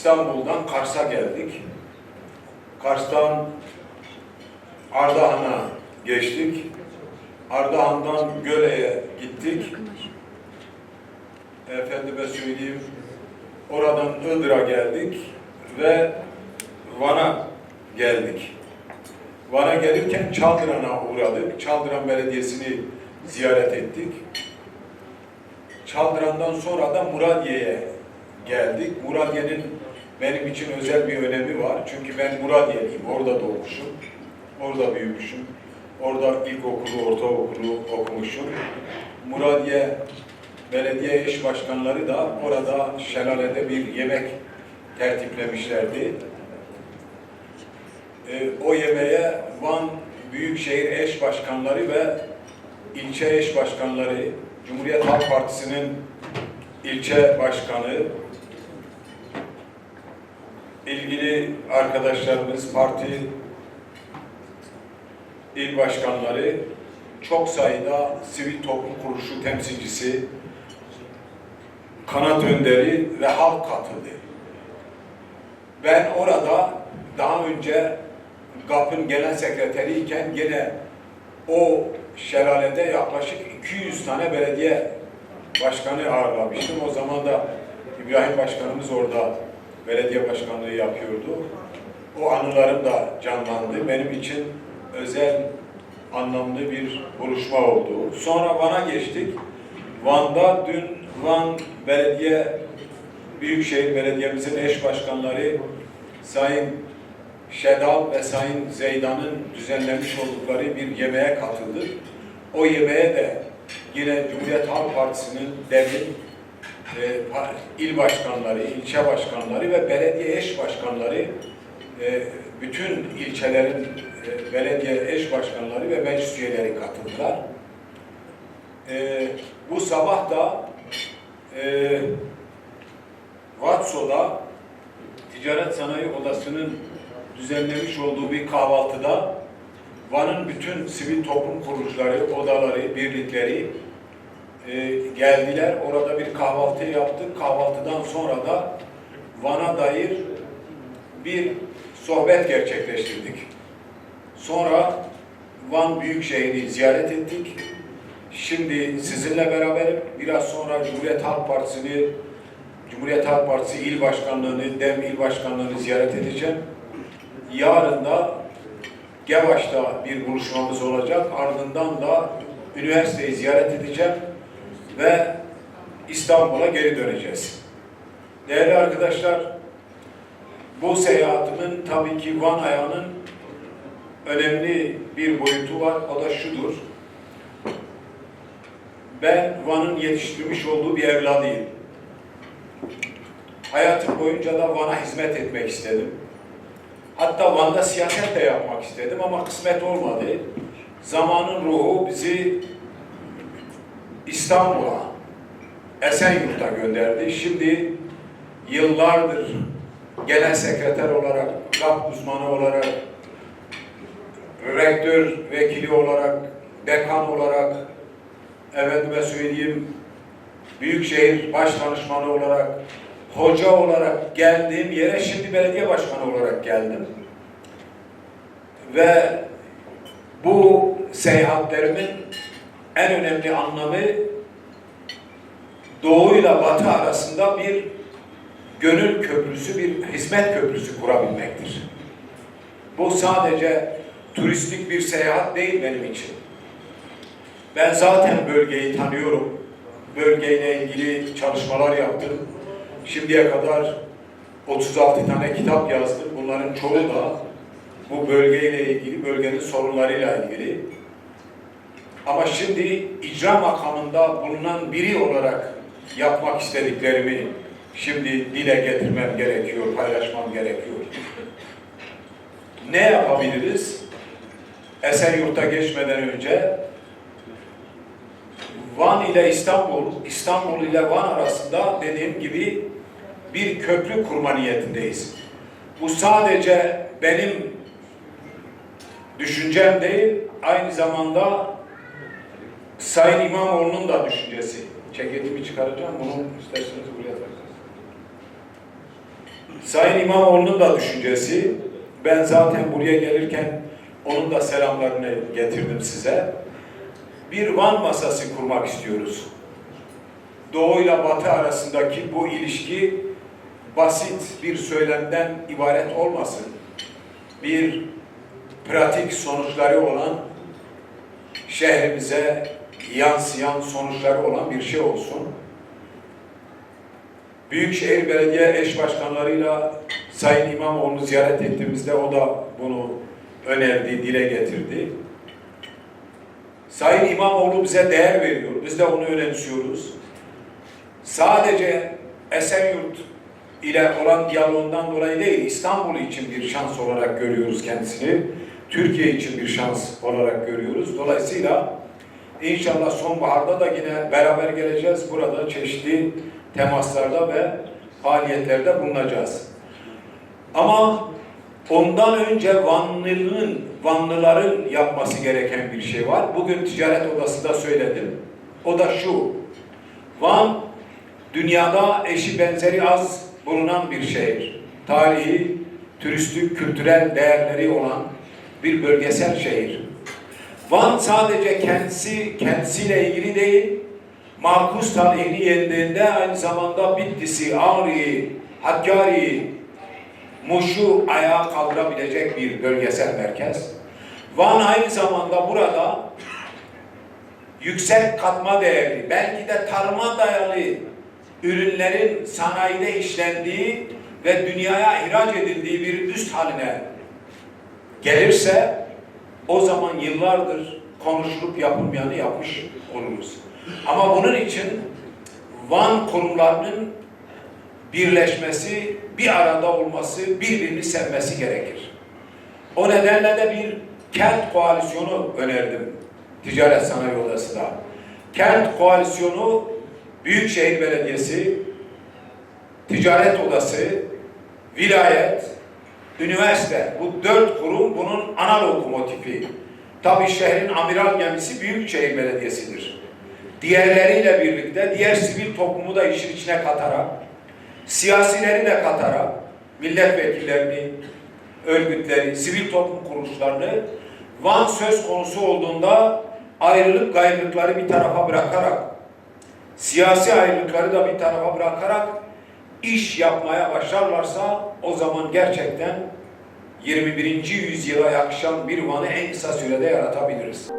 İstanbul'dan Kars'a geldik. Kars'tan Ardahan'a geçtik. Ardahan'dan Göle'ye gittik. Efendime söyleyeyim, oradan Iğdır'a geldik ve Van'a geldik. Van'a gelirken Çaldıran'a uğradık. Çaldıran Belediyesi'ni ziyaret ettik. Çaldıran'dan sonra da Muradiye'ye geldik. Muradiye'nin benim için özel bir önemi var. Çünkü ben Muradiyeliyim. Orada doğmuşum. Orada büyümüşüm. Orada ilkokulu, ortaokulu okumuşum. Muradiye belediye iş başkanları da orada şelalede bir yemek tertiplemişlerdi. Ee, o yemeğe Van Büyükşehir eş başkanları ve ilçe eş başkanları, Cumhuriyet Halk Partisi'nin ilçe başkanı, ilgili arkadaşlarımız, parti il başkanları, çok sayıda sivil toplum kuruluşu temsilcisi, kanat önderi ve halk katıldı. Ben orada daha önce GAP'ın genel sekreteriyken gene o şelalede yaklaşık 200 tane belediye başkanı ağırlamıştım. O zaman da İbrahim Başkanımız orada belediye başkanlığı yapıyordu. O anılarım da canlandı. Benim için özel, anlamlı bir buluşma oldu. Sonra Van'a geçtik. Van'da dün Van Belediye Büyükşehir Belediye'mizin eş başkanları Sayın Şedal ve Sayın Zeydan'ın düzenlemiş oldukları bir yemeğe katıldık. O yemeğe de yine Cumhuriyet Halk Partisi'nin devlet il başkanları, ilçe başkanları ve belediye eş başkanları e, bütün ilçelerin e, belediye eş başkanları ve meclis üyeleri katıldılar. E, bu sabah da e, Vatso'da Ticaret Sanayi Odası'nın düzenlemiş olduğu bir kahvaltıda Van'ın bütün sivil toplum kuruluşları, odaları, birlikleri e, geldiler. Orada bir kahvaltı yaptık. Kahvaltıdan sonra da Van'a dair bir sohbet gerçekleştirdik. Sonra Van Büyükşehir'i ziyaret ettik. Şimdi sizinle beraber biraz sonra Cumhuriyet Halk Partisi'ni Cumhuriyet Halk Partisi İl Başkanlığı'nı, DEM İl Başkanlığı'nı ziyaret edeceğim. Yarın da Gevaş'ta bir buluşmamız olacak. Ardından da üniversiteyi ziyaret edeceğim ve İstanbul'a geri döneceğiz. Değerli arkadaşlar, bu seyahatimin tabii ki Van ayağının önemli bir boyutu var. O da şudur. Ben Van'ın yetiştirmiş olduğu bir evladıyım. Hayatım boyunca da Van'a hizmet etmek istedim. Hatta Van'da siyaset de yapmak istedim ama kısmet olmadı. Zamanın ruhu bizi İstanbul'a, Esenyurt'a gönderdi. Şimdi yıllardır genel sekreter olarak, GAP uzmanı olarak, rektör vekili olarak, dekan olarak, efendime söyleyeyim, Büyükşehir Baş Danışmanı olarak, hoca olarak geldiğim yere şimdi belediye başkanı olarak geldim. Ve bu seyahatlerimin en önemli anlamı Doğu ile Batı arasında bir gönül köprüsü, bir hizmet köprüsü kurabilmektir. Bu sadece turistik bir seyahat değil benim için. Ben zaten bölgeyi tanıyorum. Bölgeyle ilgili çalışmalar yaptım. Şimdiye kadar 36 tane kitap yazdım. Bunların çoğu da bu bölgeyle ilgili, bölgenin sorunlarıyla ilgili. Ama şimdi icra makamında bulunan biri olarak yapmak istediklerimi şimdi dile getirmem gerekiyor, paylaşmam gerekiyor. Ne yapabiliriz? Esenyurt'a geçmeden önce Van ile İstanbul, İstanbul ile Van arasında dediğim gibi bir köprü kurma niyetindeyiz. Bu sadece benim düşüncem değil, aynı zamanda Sayın İmamoğlu'nun da düşüncesi. Ceketimi çıkaracağım, bunu isterseniz buraya takacağız. Sayın İmamoğlu'nun da düşüncesi, ben zaten buraya gelirken onun da selamlarını getirdim size. Bir Van masası kurmak istiyoruz. Doğu ile Batı arasındaki bu ilişki basit bir söylemden ibaret olmasın. Bir pratik sonuçları olan, şehrimize yansıyan sonuçları olan bir şey olsun. Büyükşehir Belediye eş başkanlarıyla Sayın İmamoğlu'nu ziyaret ettiğimizde o da bunu önerdi, dile getirdi. Sayın İmamoğlu bize değer veriyor. Biz de onu önemsiyoruz. Sadece Esenyurt ile olan diyaloğundan dolayı değil, İstanbul için bir şans olarak görüyoruz kendisini. Türkiye için bir şans olarak görüyoruz. Dolayısıyla inşallah sonbaharda da yine beraber geleceğiz. Burada çeşitli temaslarda ve faaliyetlerde bulunacağız. Ama ondan önce Vanlı'nın, Vanlıların yapması gereken bir şey var. Bugün ticaret odasında söyledim. O da şu. Van dünyada eşi benzeri az bulunan bir şehir. Tarihi, turistik, kültürel değerleri olan bir bölgesel şehir. Van sadece kendisi kendisiyle ilgili değil, Markus tarihini yendiğinde aynı zamanda Bitlis'i, Ağrı'yı, Hakkari'yi, Muş'u ayağa kaldırabilecek bir bölgesel merkez. Van aynı zamanda burada yüksek katma değerli, belki de tarıma dayalı ürünlerin sanayide işlendiği ve dünyaya ihraç edildiği bir üst haline gelirse o zaman yıllardır konuşulup yapılmayanı yapmış oluruz. Ama bunun için Van kurumlarının birleşmesi, bir arada olması, birbirini sevmesi gerekir. O nedenle de bir kent koalisyonu önerdim Ticaret Sanayi Odası'da. Kent koalisyonu Büyükşehir Belediyesi, Ticaret Odası, vilayet, üniversite, bu dört kurum bunun ana lokomotifi. Tabi şehrin amiral gemisi Büyükşehir Belediyesi'dir. Diğerleriyle birlikte diğer sivil toplumu da işin içine katarak, siyasileri de katarak, milletvekillerini, örgütleri, sivil toplum kuruluşlarını Van söz konusu olduğunda ayrılık gayrılıkları bir tarafa bırakarak, siyasi ayrılıkları da bir tarafa bırakarak iş yapmaya başlarlarsa o zaman gerçekten 21. yüzyıla yakışan bir Van'ı en kısa sürede yaratabiliriz.